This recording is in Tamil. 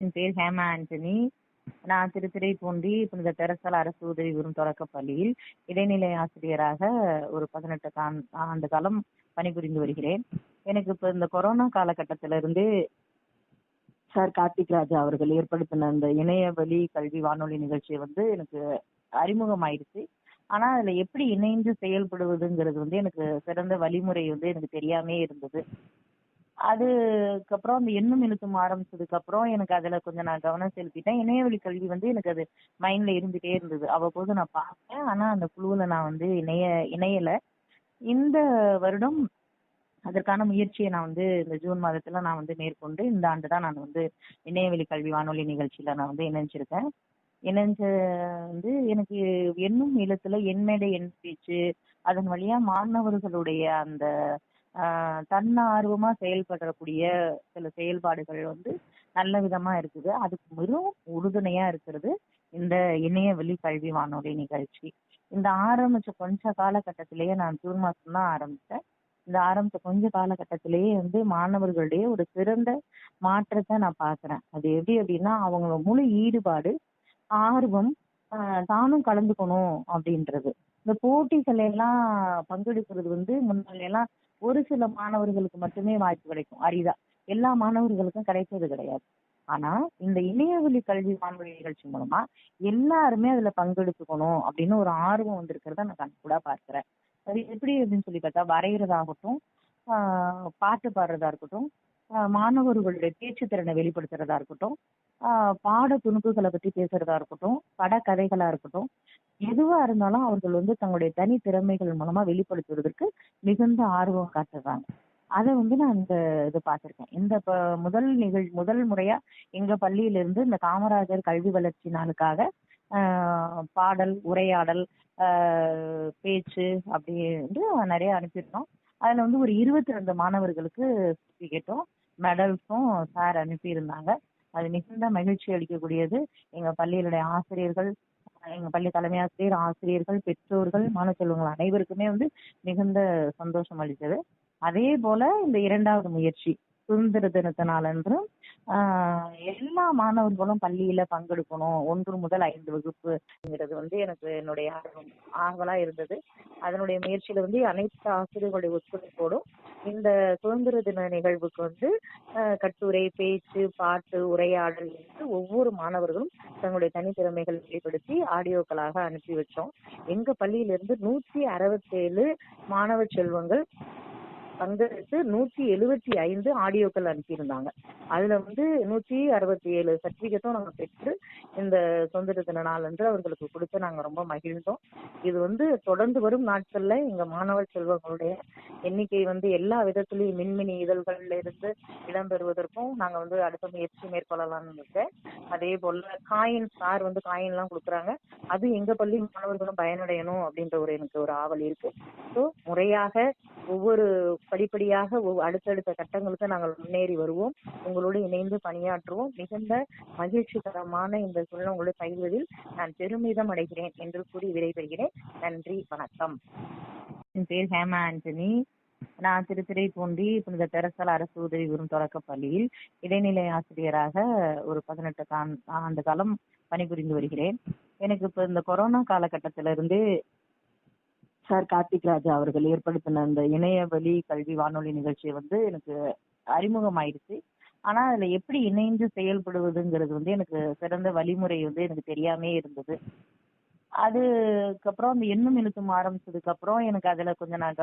என் பேர் ஹேமா ஆண்டனி. நான் திருத்துறைப்பூண்டி புனித தெரசல் அரசு உதவி பெறும் தொடக்க பள்ளியில் இடைநிலை ஆசிரியராக ஒரு பதினெட்டு ஆண்டு காலம் பணிபுரிந்து வருகிறேன். எனக்கு இப்ப இந்த கொரோனா காலகட்டத்தில இருந்து சார் கார்த்திக் ராஜா அவர்கள் ஏற்படுத்தின அந்த இணைய வழி கல்வி வானொலி நிகழ்ச்சி வந்து எனக்கு அறிமுகமாயிருச்சு. ஆனா அதுல எப்படி இணைந்து செயல்படுவதுங்கிறது வந்து எனக்கு சிறந்த வழிமுறை வந்து எனக்கு தெரியாமே இருந்தது. அதுக்கப்புறம் அந்த எண்ணும் எழுத்தும் ஆரம்பிச்சதுக்கு அப்புறம் எனக்கு அதுல கொஞ்சம் நான் கவனம் செலுத்திட்டேன். இணையவழி கல்வி வந்து எனக்கு அது மைண்ட்ல இருந்துட்டே இருந்தது. அவ்வப்போது நான் பார்த்தேன். ஆனா அந்த குழுவுல நான் வந்து இணைய இணையல. இந்த வருடம் அதற்கான முயற்சியை நான் வந்து இந்த ஜூன் மாதத்துல நான் வந்து மேற்கொண்டு இந்த ஆண்டு தான் நான் வந்து இணையவழி கல்வி வானொலி நிகழ்ச்சியில நான் வந்து இணைஞ்சிருக்கேன். இணைஞ்ச வந்து எனக்கு எண்ணும் இல்லத்துல எண்மேடை எண் பேச்சு அதன் வழியா மாணவர்களுடைய அந்த தன்னார்வமா செயல்படக்கூடிய சில செயல்பாடுகள் வந்து நல்ல விதமா இருக்குது. அதுக்கு மிகவும் உறுதுணையா இருக்கிறது இந்த இணைய வெளி கல்வி வானொலி நிகழ்ச்சி. இந்த ஆரம்பிச்ச கொஞ்ச காலகட்டத்திலேயே நான் ஜூன் மாசம் தான் ஆரம்பிச்சேன். இந்த ஆரம்பிச்ச கொஞ்ச காலகட்டத்திலேயே வந்து மாணவர்களுடைய ஒரு சிறந்த மாற்றத்தை நான் பாக்குறேன். அது எப்படி அப்படின்னா அவங்க முழு ஈடுபாடு ஆர்வம் ஆஹ் தானும் கலந்துக்கணும் அப்படின்றது. இந்த போட்டிகள் எல்லாம் பங்கெடுக்கிறது வந்து முன்னாடி எல்லாம் ஒரு சில மாணவர்களுக்கு மட்டுமே வாய்ப்பு கிடைக்கும். அரிதா. எல்லா மாணவர்களுக்கும் கிடைச்சது கிடையாது. ஆனா இந்த இணையவழி கல்வி வானொலி நிகழ்ச்சி மூலமா எல்லாருமே அதுல பங்கெடுத்துக்கணும் அப்படின்னு ஒரு ஆர்வம் வந்திருக்கிறத நான் கண்கூடா பார்க்கிறேன். அது எப்படி அப்படின்னு சொல்லி பார்த்தா வரைகிறதாகட்டும் ஆஹ் பாட்டு பாடுறதா இருக்கட்டும் ஆஹ் மாணவர்களுடைய பேச்சு திறனை வெளிப்படுத்துறதா இருக்கட்டும் ஆஹ் பாட துணுக்குகளை பத்தி பேசுறதா இருக்கட்டும் படக்கதைகளா இருக்கட்டும் எதுவா இருந்தாலும் அவர்கள் வந்து தங்களுடைய தனி திறமைகள் மூலமா வெளிப்படுத்துவதற்கு மிகுந்த ஆர்வம் காட்டுறாங்க அதை வந்து நான் இந்த இது பார்த்திருக்கேன். இந்த முதல் நிகழ் முதல் முறையா எங்க பள்ளியில இருந்து இந்த காமராஜர் கல்வி வளர்ச்சி நாளுக்காக ஆஹ் பாடல் உரையாடல் ஆஹ் பேச்சு அப்படி வந்து நிறைய அனுப்பியிருந்தோம். அதுல வந்து ஒரு இருபத்தி ரெண்டு மாணவர்களுக்கு சர்டிஃபிகேட்டும் மெடல்ஸும் சார் அனுப்பியிருந்தாங்க. அது மிகுந்த மகிழ்ச்சி அளிக்கக்கூடியது. எங்க பள்ளியினுடைய ஆசிரியர்கள் எங்க பள்ளி தலைமை ஆசிரியர் ஆசிரியர்கள் பெற்றோர்கள் மாணவ செல்வங்கள் அனைவருக்குமே வந்து மிகுந்த சந்தோஷம் அளித்தது. அதே போல இந்த இரண்டாவது முயற்சி சுதந்திர தினத்தினாலன்று ஆஹ் எல்லா மாணவர்களும் பள்ளியில பங்கெடுக்கணும். ஒன்று முதல் ஐந்து வகுப்புங்கிறது வந்து எனக்கு என்னுடைய ஆர்வம் ஆவலா இருந்தது. அதனுடைய முயற்சியில வந்து அனைத்து ஆசிரியர்களுடைய ஒத்துழைப்போடும் இந்த சுதந்திர தின நிகழ்வுக்கு வந்து ஆஹ் கட்டுரை பேச்சு பாட்டு உரையாடல் என்று ஒவ்வொரு மாணவர்களும் தங்களுடைய தனித்திறமைகள் வெளிப்படுத்தி ஆடியோக்களாக அனுப்பி வச்சோம். எங்க பள்ளியிலிருந்து நூற்றி அறுபத்தேழு மாணவ செல்வங்கள் பங்கெடுத்து நூற்றி எழுபத்தி ஐந்து ஆடியோக்கள் அனுப்பியிருந்தாங்க. அதுல வந்து நூற்றி அறுபத்தி ஏழு சர்டிபிகேட்டும் நாங்க பெற்று இந்த சுதந்திர தின நாள் என்று அவர்களுக்கு கொடுத்து நாங்க ரொம்ப மகிழ்ந்தோம். இது வந்து தொடர்ந்து வரும் நாட்கள்ல எங்க மாணவர் செல்வங்களுடைய எண்ணிக்கை வந்து எல்லா விதத்திலையும் மின்மினி இதழ்கள்ல இருந்து இடம்பெறுவதற்கும் நாங்க வந்து அடுத்த முயற்சி மேற்கொள்ளலாம்னு இருக்கேன் அதே போல காயின் சார் வந்து காயின் எல்லாம் கொடுக்குறாங்க. அது எங்க பள்ளி மாணவர்களும் பயனடையணும் அப்படின்ற ஒரு எனக்கு ஒரு ஆவல் இருக்கு. ஸோ முறையாக ஒவ்வொரு படிப்படியாக அடுத்தடுத்த கட்டங்களுக்கு நாங்கள் முன்னேறி வருவோம். உங்களோடு இணைந்து பணியாற்றுவோம். மிகுந்த மகிழ்ச்சிகரமான இந்த சூழல் உங்களை பயிர்வதில் நான் பெருமிதம் அடைகிறேன் என்று கூறி விடைபெறுகிறேன். நன்றி வணக்கம். என் பேர் ஹேமா ஆண்டனி. நான் திருத்துறைப்பூண்டி புனித தெரசல் அரசு உதவி பெறும் தொடக்கப் பள்ளியில் இடைநிலை ஆசிரியராக ஒரு பதினெட்டு ஆண்டு காலம் பணிபுரிந்து வருகிறேன். எனக்கு இப்ப இந்த கொரோனா காலகட்டத்திலிருந்து சார் கார்த்திக் ராஜா அவர்கள் ஏற்படுத்தின அந்த இணைய வழி கல்வி வானொலி நிகழ்ச்சி வந்து எனக்கு அறிமுகம் ஆயிடுச்சு ஆனா அதுல எப்படி இணைந்து செயல்படுவதுங்கிறது வந்து எனக்கு சிறந்த வழிமுறை வந்து எனக்கு தெரியாமே இருந்தது. அதுக்கப்புறம் அந்த எண்ணும் எழுத்தும் ஆரம்பிச்சதுக்கு அப்புறம் எனக்கு அதுல கொஞ்சம் நான்